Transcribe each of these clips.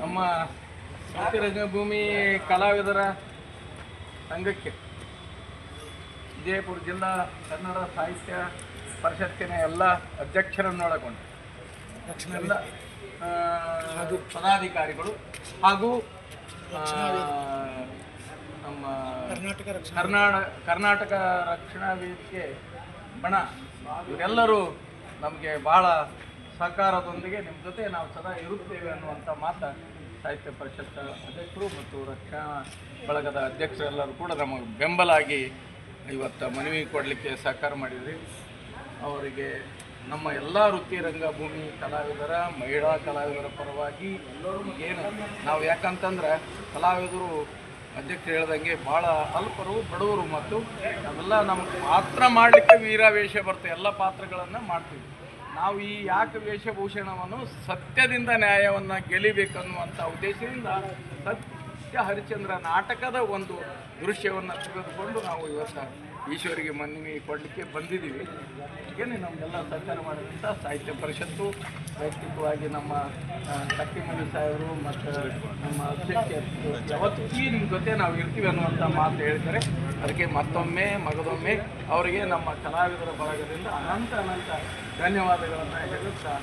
ನಮ್ಮ ಶಾಂತಿ ರಂಗಭೂಮಿ ಕಲಾವಿದರ ಸಂಘಕ್ಕೆ ವಿಜಯಪುರ ಜಿಲ್ಲಾ ಕನ್ನಡ ಸಾಹಿತ್ಯ ಪರಿಷತ್ತಿನ ಎಲ್ಲ ಅಧ್ಯಕ್ಷರನ್ನೊಳಗೊಂಡು ಎಲ್ಲ ಪದಾಧಿಕಾರಿಗಳು ಹಾಗೂ ನಮ್ಮ ಕರ್ನಾಟಕ ಕರ್ನಾಟಕ ಕರ್ನಾಟಕ ರಕ್ಷಣಾ ವೇದಿಕೆ ಬಣ ಇವರೆಲ್ಲರೂ ನಮಗೆ ಭಾಳ ಸಹಕಾರದೊಂದಿಗೆ ನಿಮ್ಮ ಜೊತೆ ನಾವು ಸದಾ ಇರುತ್ತೇವೆ ಅನ್ನುವಂಥ ಮಾತು ಸಾಹಿತ್ಯ ಪರಿಷತ್ ಅಧ್ಯಕ್ಷರು ಮತ್ತು ರಕ್ಷಣಾ ಬಳಗದ ಅಧ್ಯಕ್ಷರೆಲ್ಲರೂ ಕೂಡ ನಮಗೆ ಬೆಂಬಲಾಗಿ ಇವತ್ತು ಮನವಿ ಕೊಡಲಿಕ್ಕೆ ಸಹಕಾರ ಮಾಡಿದ್ರಿ. ಅವರಿಗೆ ನಮ್ಮ ಎಲ್ಲ ವೃತ್ತಿ ರಂಗಭೂಮಿ ಕಲಾವಿದರ, ಮಹಿಳಾ ಕಲಾವಿದರ ಪರವಾಗಿ ಏನು, ನಾವು ಯಾಕಂತಂದ್ರೆ ಕಲಾವಿದರು ಅಧ್ಯಕ್ಷರು ಹೇಳ್ದಂಗೆ ಭಾಳ ಅಲ್ಪರು, ಬಡವರು ಮತ್ತು ಅವೆಲ್ಲ ನಮ್ಗೆ ಪಾತ್ರ ಮಾಡಲಿಕ್ಕೆ ವೀರಾವೇಶ ಬರುತ್ತೆ ಎಲ್ಲ ಪಾತ್ರಗಳನ್ನು ಮಾಡ್ತೀವಿ. ನಾವು ಈ ಯಾಕೆ ವೇಷಭೂಷಣವನ್ನು ಸತ್ಯದಿಂದ ನ್ಯಾಯವನ್ನು ಗೆಲ್ಲಬೇಕನ್ನುವಂಥ ಉದ್ದೇಶದಿಂದ ಸತ್ಯ ಹರಿಚಂದ್ರ ನಾಟಕದ ಒಂದು ದೃಶ್ಯವನ್ನು ತೆಗೆದುಕೊಂಡು ನಾವು ಇವತ್ತು ಈಶ್ವರಿಗೆ ಮನವಿ ಕೊಡಲಿಕ್ಕೆ ಬಂದಿದ್ದೀವಿ. ಏನು ನಮಗೆಲ್ಲ ಸಹಕಾರ ಮಾಡಿದಂಥ ಸಾಹಿತ್ಯ ಪರಿಷತ್ತು ವೈಯಕ್ತಿಕವಾಗಿ ನಮ್ಮ ಕಟ್ಟಿಮನಿ ಸಾಹೇಬರು ಮತ್ತು ನಮ್ಮ ಅಧ್ಯಕ್ಷ ಯಾವತ್ತೂ ನಿಮ್ಮ ಜೊತೆ ನಾವು ಇರ್ತೀವಿ ಅನ್ನುವಂಥ ಮಾತು ಹೇಳ್ತಾರೆ ಅದಕ್ಕೆ ಮತ್ತೊಮ್ಮೆ, ಮಗದೊಮ್ಮೆ ಅವರಿಗೆ ನಮ್ಮ ಕಲಾವಿದರ ಬಳಗದಿಂದ ಅನಂತ ಅನಂತ ಧನ್ಯವಾದಗಳನ್ನು ಹೇಳುತ್ತಾ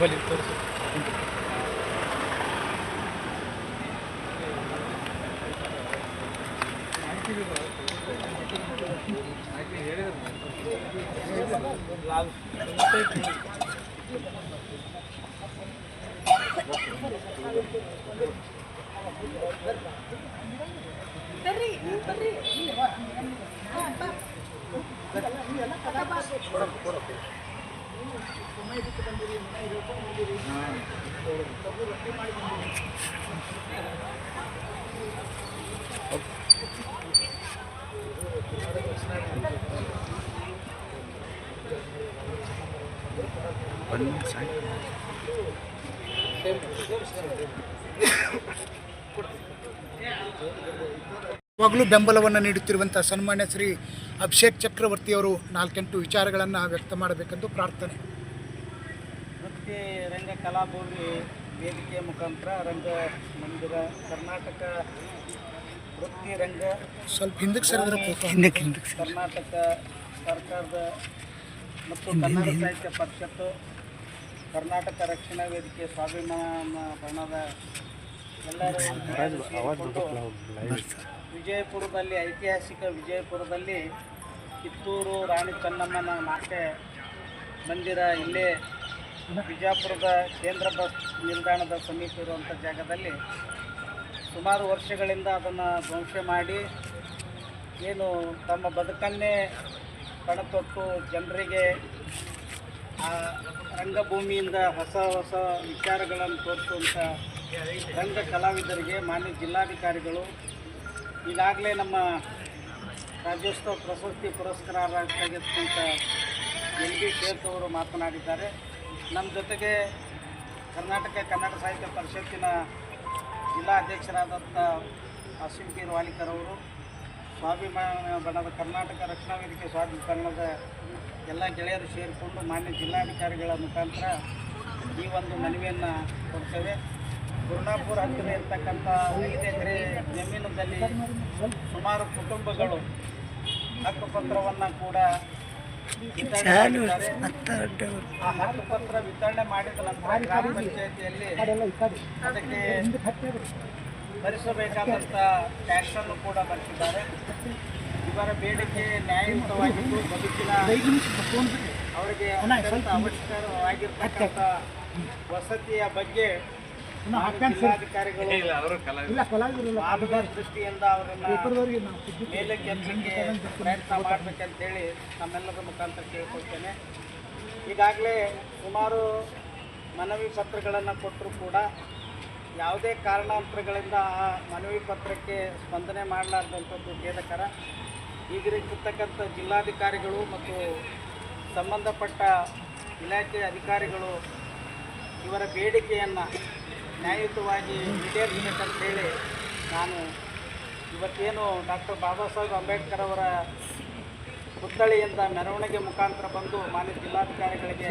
ಬಲಿ ತೋರಿಸಿ ಬರ್ರಿ ಬರ್ರಿ ಬರ್ರಿ ಯಾವಾಗಲೂ ಬೆಂಬಲವನ್ನು ನೀಡುತ್ತಿರುವಂಥ ಸನ್ಮಾನ್ಯ ಶ್ರೀ ಅಭಿಷೇಕ್ ಚಕ್ರವರ್ತಿಯವರು ನಾಲ್ಕೆಂಟು ವಿಚಾರಗಳನ್ನು ವ್ಯಕ್ತ ಮಾಡಬೇಕೆಂದು ಪ್ರಾರ್ಥನೆ. ವೃತ್ತಿ ರಂಗ ಕಲಾಭೂಮಿ ವೇದಿಕೆ ಮುಖಾಂತರ ರಂಗ ಮಂದಿರ ಕರ್ನಾಟಕ ವೃತ್ತಿ ರಂಗ ಸ್ವಲ್ಪ ಹಿಂದಕ್ಕೆ ಸರಿದ್ರೆ ಕರ್ನಾಟಕ ಸರ್ಕಾರದ ಮತ್ತು ಕನ್ನಡ ಸಾಹಿತ್ಯ ಪರಿಷತ್ತು ಕರ್ನಾಟಕ ರಕ್ಷಣಾ ವೇದಿಕೆ ಸ್ವಾಭಿಮಾನ ಬಣದ ಎಲ್ಲರೂ ವಿಜಯಪುರದಲ್ಲಿ ಐತಿಹಾಸಿಕ ವಿಜಯಪುರದಲ್ಲಿ ಕಿತ್ತೂರು ರಾಣಿ ಚೆನ್ನಮ್ಮನ ನಾಟ್ಯ ಮಂದಿರ ಇಲ್ಲೇ ಬಿಜಾಪುರದ ಕೇಂದ್ರ ಬಸ್ ನಿಲ್ದಾಣದ ಸಮೀಪ ಇರುವಂಥ ಜಾಗದಲ್ಲಿ ಸುಮಾರು ವರ್ಷಗಳಿಂದ ಅದನ್ನು ಧ್ವಂಸ ಮಾಡಿ ಏನು ತಮ್ಮ ಬದುಕನ್ನೇ ಕಣತೊಟ್ಟು ಜನರಿಗೆ ಆ ರಂಗಭೂಮಿಯಿಂದ ಹೊಸ ಹೊಸ ವಿಚಾರಗಳನ್ನು ತೋರಿಸುವಂಥ ರಂಗ ಕಲಾವಿದರಿಗೆ, ಮಾನ್ಯ ಜಿಲ್ಲಾಧಿಕಾರಿಗಳು, ಈಗಾಗಲೇ ನಮ್ಮ ರಾಜ್ಯೋತ್ಸವ ಪ್ರಶಸ್ತಿ ಪುರಸ್ಕಾರರಾಗಿರ್ತಕ್ಕಂಥ ಎಲ್ ಬಿ ಶೇಖ್ ಅವರು ಮಾತನಾಡಿದ್ದಾರೆ. ನಮ್ಮ ಜೊತೆಗೆ ಕರ್ನಾಟಕ, ಕನ್ನಡ ಸಾಹಿತ್ಯ ಪರಿಷತ್ತಿನ ಜಿಲ್ಲಾ ಅಧ್ಯಕ್ಷರಾದಂಥ ಅಸೀಂ ಪೀರ್ ವಾಲಿಕರ್ ಅವರು, ಸ್ವಾಭಿಮಾನ ಬಣದ ಕರ್ನಾಟಕ ರಕ್ಷಣಾ ವೇದಿಕೆ ಸ್ವಾಭಿಮಾನದ ಎಲ್ಲ ಗೆಳೆಯರು ಸೇರಿಕೊಂಡು ಮಾನ್ಯ ಜಿಲ್ಲಾಧಿಕಾರಿಗಳ ಮುಖಾಂತರ ಈ ಒಂದು ಮನವಿಯನ್ನು ಕೊಡ್ತೇವೆ. ಗುರುನಾಪುರ ಹತ್ತಿರ ಇರ್ತಕ್ಕಂಥ ಐದು ಎಕರೆ ಜಮೀನದಲ್ಲಿ ಸುಮಾರು ಕುಟುಂಬಗಳು ಹಕ್ಕುಪತ್ರವನ್ನು ಕೂಡ ವಿತರಣೆ ಮಾಡಿದ್ದಾರೆ. ಆ ಹಕ್ಕುಪತ್ರ ವಿತರಣೆ ಮಾಡಿದ ನಂತರ ಗ್ರಾಮ ಪಂಚಾಯತಿಯಲ್ಲಿ ಅದಕ್ಕೆ ಭರಿಸಬೇಕಾದಂಥ ಟ್ಯಾಕ್ಸನ್ನು ಕೂಡ ಭರಿಸಿದ್ದಾರೆ ಇವರ ಬೇಡಿಕೆ ನ್ಯಾಯಯುತವಾಗಿದ್ದು ಬದುಕಿನ ಅವರಿಗೆ ಅವಶ್ಯಕವಾಗಿರ್ತಕ್ಕಂಥ ವಸತಿಯ ಬಗ್ಗೆ ದೃಷ್ಟಿಯಿಂದ ಅವರನ್ನ ಮೇಲೆ ಕೆತ್ತಲಿಕ್ಕೆ ಪ್ರಯತ್ನ ಮಾಡಬೇಕಂತೇಳಿ ನಮ್ಮೆಲ್ಲರ ಮುಖಾಂತರ ಕೇಳ್ಕೊಳ್ತೇನೆ. ಈಗಾಗಲೇ ಸುಮಾರು ಮನವಿ ಪತ್ರಗಳನ್ನು ಕೊಟ್ಟರೂ ಕೂಡ ಯಾವುದೇ ಕಾರಣಾಂತರಗಳಿಂದ ಆ ಮನವಿ ಪತ್ರಕ್ಕೆ ಸ್ಪಂದನೆ ಮಾಡಲಾರ್ದಂಥದ್ದು ಖೇದಕರ ಈಗಿರತಕ್ಕಂಥ ಜಿಲ್ಲಾಧಿಕಾರಿಗಳು ಮತ್ತು ಸಂಬಂಧಪಟ್ಟ ಇಲಾಖೆ ಅಧಿಕಾರಿಗಳು ಇವರ ಬೇಡಿಕೆಯನ್ನು ನ್ಯಾಯಯುತವಾಗಿ ಈಡೇರಿಸಬೇಕಂತೇಳಿ ನಾನು ಇವತ್ತೇನು ಡಾಕ್ಟರ್ ಬಾಬಾ ಸಾಹೇಬ್ ಅಂಬೇಡ್ಕರ್ ಅವರ ಪುತ್ಥಳಿಯಿಂದ ಮೆರವಣಿಗೆ ಮುಖಾಂತರ ಬಂದು ಮಾನ್ಯ ಜಿಲ್ಲಾಧಿಕಾರಿಗಳಿಗೆ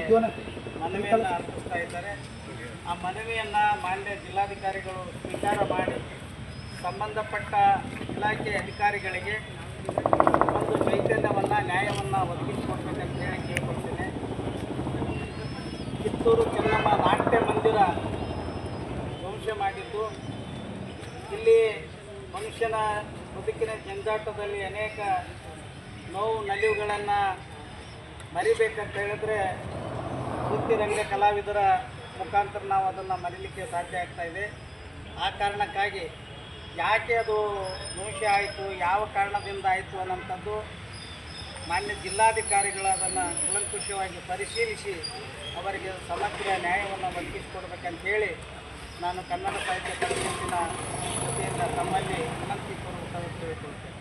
ಮನವಿಯನ್ನು ಅರ್ಪಿಸ್ತಾ ಇದ್ದಾರೆ. ಆ ಮನವಿಯನ್ನು ಮಾನ್ಯ ಜಿಲ್ಲಾಧಿಕಾರಿಗಳು ಸ್ವೀಕಾರ ಮಾಡಿ ಸಂಬಂಧಪಟ್ಟ ಇಲಾಖೆ ಅಧಿಕಾರಿಗಳಿಗೆ ಒಂದು ಚೈತನ್ಯವನ್ನು, ನ್ಯಾಯವನ್ನು ಒದಗಿಸಿಕೊಡ್ಬೇಕಂತ ಹೇಳಿ ಕೇಳ್ಕೊಳ್ತೇನೆ. ಕಿತ್ತೂರು ಚೆನ್ನಮ್ಮ ನಾಟ್ಯ ಮಂದಿರ ಧ್ವಂಸ ಮಾಡಿದ್ದು. ಇಲ್ಲಿ ಮನುಷ್ಯನ ಬದುಕಿನ ಜಂಜಾಟದಲ್ಲಿ ಅನೇಕ ನೋವು ನಲಿವುಗಳನ್ನು ಮರಿಬೇಕಂತ ಹೇಳಿದ್ರೆ ವೃತ್ತಿರಂಗ ಕಲಾವಿದರ ಮುಖಾಂತರ ನಾವು ಅದನ್ನು ಮರಿಲಿಕ್ಕೆ ಸಾಧ್ಯ ಆಗ್ತಾ ಇದೆ. ಆ ಕಾರಣಕ್ಕಾಗಿ ಯಾಕೆ ಅದು ಮನುಷ್ಯ ಆಯಿತು, ಯಾವ ಕಾರಣದಿಂದ ಆಯಿತು ಅನ್ನೋಂಥದ್ದು ಮಾನ್ಯ ಜಿಲ್ಲಾಧಿಕಾರಿಗಳು ಅದನ್ನು ಕೂಲಂಕುಷವಾಗಿ ಪರಿಶೀಲಿಸಿ ಅವರಿಗೆ ಸಮಗ್ರ ನ್ಯಾಯವನ್ನು ಒದಗಿಸಿಕೊಡ್ಬೇಕಂತ ಹೇಳಿ ನಾನು ಕನ್ನಡ ಸಾಹಿತ್ಯ ಪರಿಷತ್ತಿನ ವತಿಯಿಂದ ತಮ್ಮಲ್ಲಿ ವಿನಂತಿ ಪೂರ್ವಕವಾಗಿ ಕೇಳಿಕೊಳ್ತೇನೆ